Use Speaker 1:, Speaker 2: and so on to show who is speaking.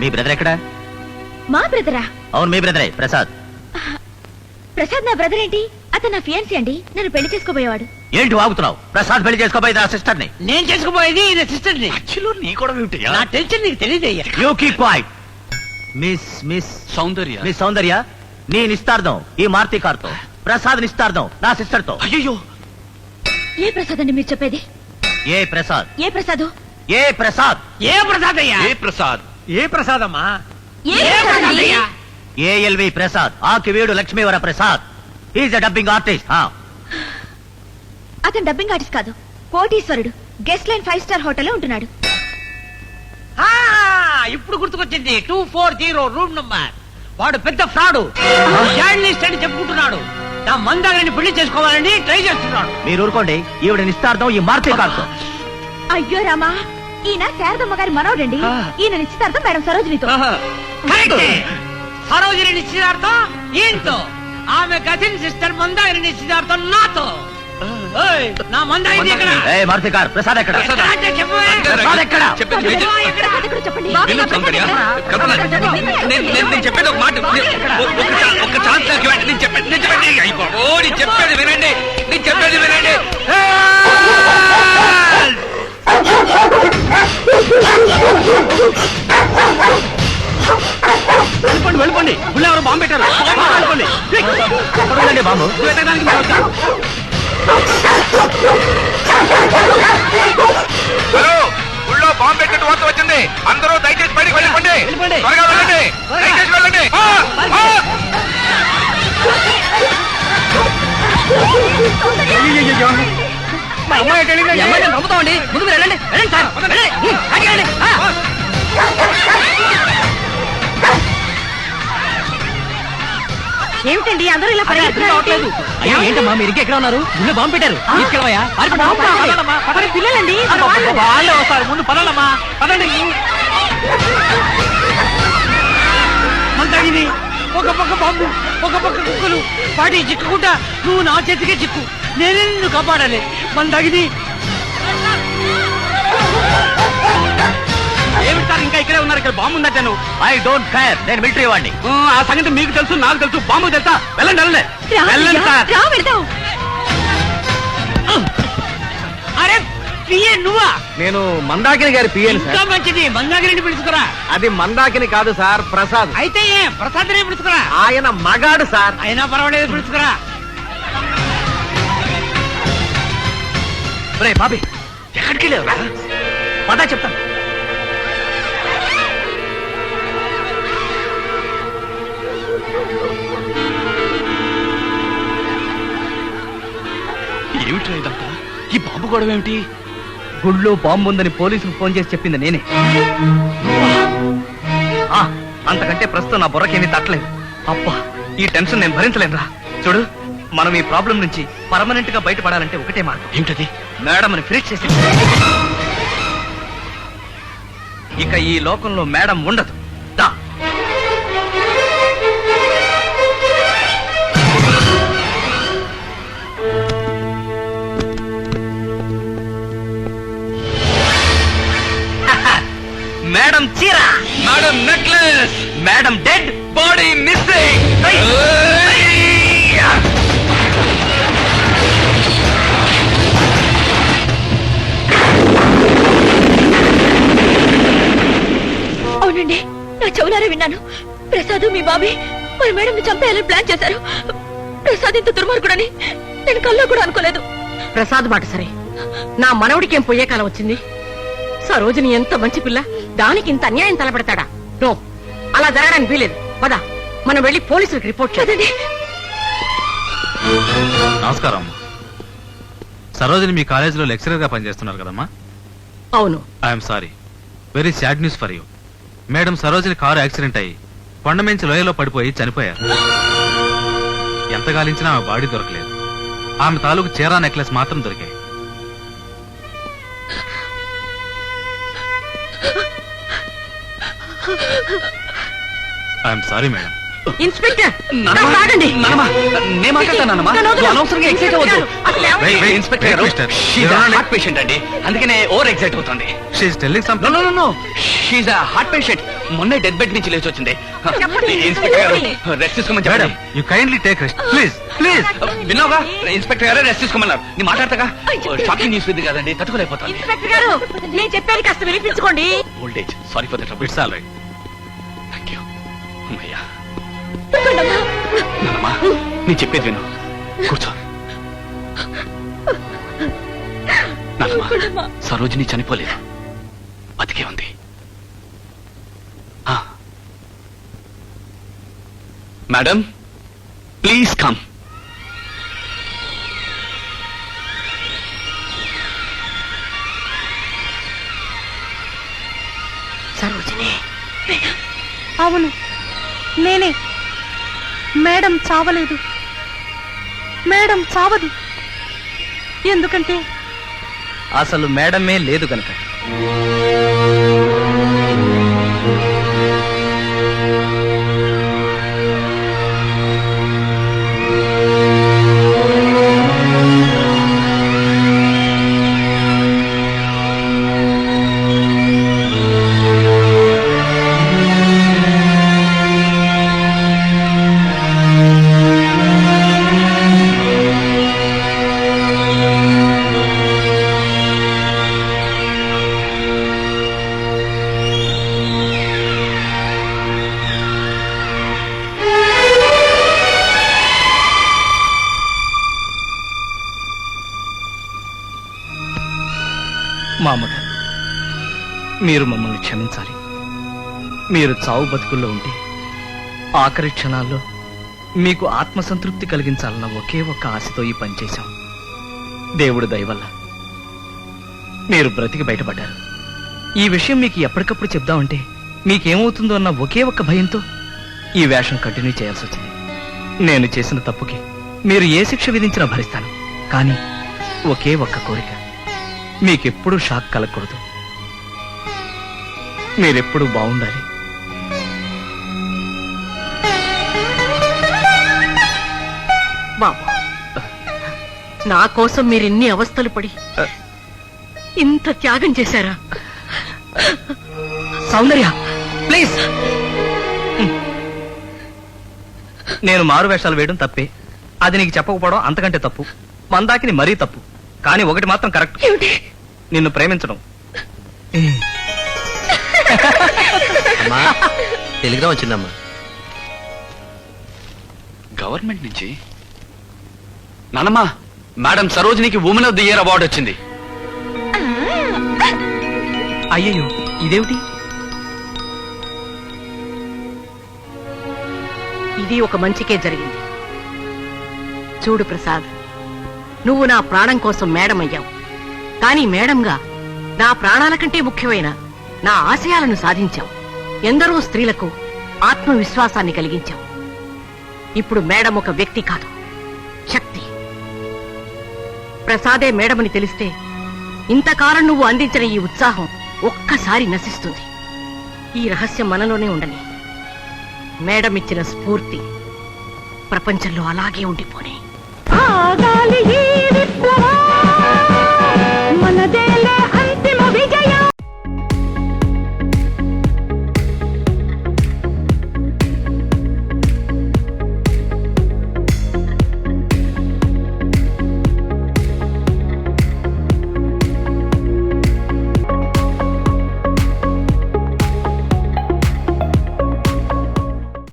Speaker 1: మీ brother ఎక్కడ?
Speaker 2: మా బ్రదరా?
Speaker 1: అవును మీ బ్రదరే ప్రసాద్.
Speaker 2: ప్రసాద్ నా బ్రదర్ ఏంటి? అతను నా ఫియాన్సీ అండి. నన్ను పెళ్ళి చేసుకోబోయేవాడు.
Speaker 1: ఏంటి వాగుతున్నావు? ప్రసాద్ పెళ్ళి చేసుకోబోయేది నా సిస్టర్ని
Speaker 3: నేను చేసుకుపోయేది ఈయన సిస్టర్ని నీ
Speaker 1: కూడా
Speaker 3: నా టెన్షన్ నీకు తెలియదయ్యా.
Speaker 1: You keep quiet miss miss
Speaker 4: Soundarya.
Speaker 1: Miss Soundarya నీ నిస్తార్థం ఈ మారుతి కార్తో. ప్రసాద్ నిస్తార్థం నా సిస్టర్తో
Speaker 4: అయ్యో
Speaker 2: ఏ ప్రసాద్ అండి మీరు చెప్పేది?
Speaker 1: ఏ ప్రసాద్?
Speaker 2: ఏ ప్రసాదు?
Speaker 1: ఏ ప్రసాద్?
Speaker 3: ఏ ప్రసాద్ అయ్యా
Speaker 4: ఏ ప్రసాద్?
Speaker 3: ఏ ప్రసాద్ అమ్మా
Speaker 2: ఏ
Speaker 3: ఏ
Speaker 2: ప్రసాద్
Speaker 3: ప్రసాద్
Speaker 2: అండి?
Speaker 3: అయ్యా
Speaker 1: ఏఎల్వి ప్రసాద్ ఆకి వీడు Lakshmivara Prasad. Is a dubbing artist
Speaker 2: అతను డబ్బింగ్ ఆర్టిస్ట్ కాదు కోటీశ్వరుడు. గెస్ట్ లైన్ ఫైవ్ స్టార్ హోటల్లో ఉంటున్నాడు.
Speaker 3: ఆ, ఇప్పుడు గుర్తుకొచ్చింది. Two four zero room number వాడు పెద్ద ఫ్రాడు. జర్నలిస్ట్ అని చెప్పుకుంటున్నాడు. నా పెళ్ళి చేసుకోవాలని ట్రై చేస్తున్నాడు.
Speaker 1: మీరు ఊరుకోండి ఈవిడ నిస్తార్థం ఈ మారుతి కార్తో
Speaker 2: అయ్యో రామా ఈయన శారదమ్మ గారి మనవడండి ఈయన నిశ్చితార్థం మేడం సరోజినితో.
Speaker 3: కరెక్టే. సరోజిని నిశ్చితార్థం ఈయనతో. ఆమె కజిన్ సిస్టర్ మందాగిని నిశ్చితార్థం నాతో. నా మందాగిని ఎక్కడ?
Speaker 1: మారుతి ప్రసాద్ ఎక్కడ. ప్రసాద్ ఎక్కడ?
Speaker 2: చెప్పండి.
Speaker 4: నేను చెప్పేది ఒక మాట. ఒక ఛాన్స్ నాకు నేను చెప్పేది వినండి. నేను చెప్పేది వినండి.
Speaker 3: వెళ్ళిపోండి వెళ్ళిపోండి ఉள்ள ఎవరు బాంబు పెట్టారు బాంబు వెళ్ళిపోండి
Speaker 1: బాబు
Speaker 3: వెతకడానికి మేము వచ్చాం.
Speaker 4: హలో ఊళ్ళో బాంబు పెట్టినట్టు వార్త వచ్చింది అందరూ దయచేసి బయటికి వెళ్ళిపోండి
Speaker 3: వెళ్ళిపోండి.
Speaker 4: త్వరగా వెళ్ళండి
Speaker 3: త్వరగా.
Speaker 4: దయచేసి వెళ్ళండి ఆ, ఆ.
Speaker 3: మా అమ్మాయి ఎటు వెళ్ళిందండి?
Speaker 5: పంపుతామండి ముందు మీరు వెళ్ళండి వెళ్ళండి సార్ వెళ్ళండి ఉమ్, వెళ్ళండి. ఆ.
Speaker 2: ఏమిటండి? అందరూ ఇలా
Speaker 5: అరే, అర్థం కావట్లేదు. అయ్యో ఏంటమ్మా మీరు ఇంకా ఎక్కడ ఉన్నారు? గుళ్ళు బాంబు పెట్టారు. తీసుకెళ్ళవయ్యా.
Speaker 2: పిల్లలండి
Speaker 3: వాళ్ళే వస్తారు. ముందు పదండమ్మా పదండి. మంతగిని ఒక పక్క బాంబు ఒక పక్క కుక్కలు. వాటి చిక్కుకుంటా నువ్వు నా చేతికే చిక్కు. నేనే నిన్ను కాపాడాలి. మంతగిని ఇక్కడ బాంబు ఉందట్టాను
Speaker 1: ఐ డోంట్ కేర్ నేను మిలిటరీ వాడిని.
Speaker 3: ఆ సంగతి మీకు తెలుసు నాకు తెలుసు. బాంబు తెలుసా? వెళ్ళండి వెళ్ళండి. వెళ్ళండి సార్.
Speaker 2: రా వెళ్దాం.
Speaker 3: అరే పిఏ నువ్వా?
Speaker 6: నేను మందాకిని గారి
Speaker 3: ఇంకా
Speaker 6: సార్.
Speaker 3: మంచిది. మందాగిరిని పిలుచుకురా.
Speaker 6: అది మందాకిని కాదు సార్ ప్రసాద్.
Speaker 3: అయితే ఏ? ప్రసాద్ని పిలుచుకురా.
Speaker 6: ఆయన మగాడు సార్.
Speaker 3: అయినా పర్వాలేదు పిలుచుకురా.
Speaker 1: రే బాబీ ఎక్కడికి వెళ్ళావురా? పదా చెప్తాను.
Speaker 4: బాంబు గొడవ ఏమిటి?
Speaker 5: గుళ్ళో బాంబు ఉందని పోలీసులు ఫోన్ చేసి చెప్పింది నేనే.
Speaker 6: అంతకంటే ప్రస్తుతం నా బుర్రకేమీ తట్టలేదు. అబ్బా ఈ టెన్షన్ నేను భరించలేనురా. చూడు మనం ఈ ప్రాబ్లం నుంచి పర్మనెంట్గా బయటపడాలంటే ఒకటే మార్గం.
Speaker 4: ఏమిటది?
Speaker 6: మేడం అని ఫినిష్ చేసి ఇక ఈ లోకంలో మేడం ఉండదు. మేడం డెడ్
Speaker 4: బాడీ మిస్సింగ్
Speaker 2: అవునండి నా చెవులారా విన్నాను. ప్రసాద్ మీ బాబీ మరి మేడం చంపేయాలని ప్లాన్ చేశారు. ప్రసాద్ ఇంత దుర్మార్గుడని నేను కల్లో కూడా అనుకోలేదు.
Speaker 5: ప్రసాద్ మాట సరే. నా మనవడికి ఏం పోయే కాలం వచ్చింది? సరోజిని ఎంత మంచి పిల్ల దానికి ఇంత అన్యాయం తలపెడతాడా? నో అలా జరగడానికి వీలేదు. పద మనం వెళ్ళి పోలీసులకు రిపోర్ట్ చేద్దాం.
Speaker 2: కదండి
Speaker 7: నమస్కారం. అమ్మా సరోజిని మీ కాలేజీలో లెక్చరర్గా పనిచేస్తున్నారు కదమ్మా?
Speaker 5: అవును.
Speaker 7: I'm sorry very sad news for you madam Sarojini car accident అయ్యి కొండమెంచి లోయలో పడిపోయి చనిపోయారు. ఎంత గాలించినా ఆమె బాడీ దొరకలేదు. ఆమె తాలూకు చీరా నెక్లెస్ మాత్రం దొరికాయి. I'm sorry madam.
Speaker 5: ఇన్స్పెక్టర్ ఆగండి.
Speaker 6: నేను మాట్లాడతానమ్మా. అనవసరంగా ఎక్సైట్ అవ్వద్దు. ఇన్స్పెక్టర్ గారు హార్ట్ పేషెంట్ అండి. అందుకనే ఓవర్ ఎక్సైట్ అవుతుంది.
Speaker 7: షీఈ్
Speaker 6: హార్ట్ పేషెంట్
Speaker 4: మొన్నే డెత్ బెడ్ నుంచి లేచి వచ్చింది.
Speaker 5: చెప్పండి.
Speaker 4: ఇన్స్పెక్టర్ గారు రెస్ట్ తీసుకోమని
Speaker 7: మేడం
Speaker 4: చెప్పండి
Speaker 7: you kindly take rest please please
Speaker 4: విన్నావుగా? ఇన్స్పెక్టర్ గారే రెస్ట్ తీసుకోమన్నారు. నీ మాట్లాడతాగా షాకింగ్ న్యూస్ ఇది కదండి. తట్టుకోలేకపోతాను.
Speaker 5: ఇన్స్పెక్టర్ గారు నేను చెప్పేది కాస్త వినిపించుకోండి.
Speaker 4: Old age sorry for the trouble
Speaker 7: it's all right
Speaker 4: thank you అమ్మయ్యా. నాన్నమ్మా నేను చెప్పేది విను. కూర్చో. నాన్నమ్మా సరోజిని చనిపోలేదు. బతికే ఉంది. Madam please come.
Speaker 5: సరోజిని.
Speaker 8: అవును. నేనే. మేడం చావలేదు. మేడం చావదు. ఎందుకంటే?
Speaker 6: అసలు మేడమే లేదు గనక మీరు మమ్మల్ని క్షమించాలి. మీరు చావు బతుకుల్లో ఉంటే ఆఖరి క్షణాల్లో మీకు ఆత్మసంతృప్తి కలిగించాలన్న ఒకే ఒక్క ఆశతో ఈ పనిచేశాం దేవుడు దయవల్ల మీరు బ్రతికి బయటపడ్డారు. ఈ విషయం మీకు ఎప్పటికప్పుడు చెప్దామంటే మీకేమవుతుందో అన్న ఒకే ఒక్క భయంతో ఈ వేషం కంటిన్యూ చేయాల్సి వచ్చింది. నేను చేసిన తప్పుకి మీరు ఏ శిక్ష విధించినా భరిస్తాను. కానీ ఒకే ఒక్క కోరిక మీకెప్పుడు షాక్ కలగకూడదు. మీరెప్పుడు బాగుండాలి.
Speaker 5: బాబు నా కోసం మీరు ఇన్ని అవస్థలు పడి ఇంత త్యాగం చేశారా?
Speaker 6: సౌందర్య ప్లీజ్. నేను మారు వేషాలు వేయడం తప్పే. అది నీకు చెప్పకపోవడం అంతకంటే తప్పు. మందాకిని మరీ తప్పు. కానీ ఒకటి మాత్రం కరెక్ట్.
Speaker 2: ఏమిటి?
Speaker 6: నిన్ను ప్రేమించడం.
Speaker 1: అమ్మా టెలిగ్రామ్ వచ్చిందమ్మా.
Speaker 4: గవర్నమెంట్ నుంచి? నానమ్మా madam సరోజినికి women of the year award వచ్చింది.
Speaker 6: అయ్యయ్యో ఇదేమిటి?
Speaker 5: ఇది ఒక మంచికే జరిగింది. చూడు ప్రసాద్ నువ్వు నా ప్రాణం కోసం మేడం అయ్యావు. కానీ మేడంగా నా ప్రాణాల కంటే ముఖ్యమైన నా ఆశయాలను సాధించావు ఎందరో స్త్రీలకు ఆత్మవిశ్వాసాన్ని కలిగించావు ఇప్పుడు మేడం ఒక వ్యక్తి కాదు. శక్తి. ప్రసాదే మేడమని తెలిస్తే ఇంతకాలం నువ్వు అందించిన ఈ ఉత్సాహం ఒక్కసారి నశిస్తుంది. ఈ రహస్యం మనలోనే ఉండని. మేడం ఇచ్చిన స్ఫూర్తి ప్రపంచంలో అలాగే ఉండిపోని.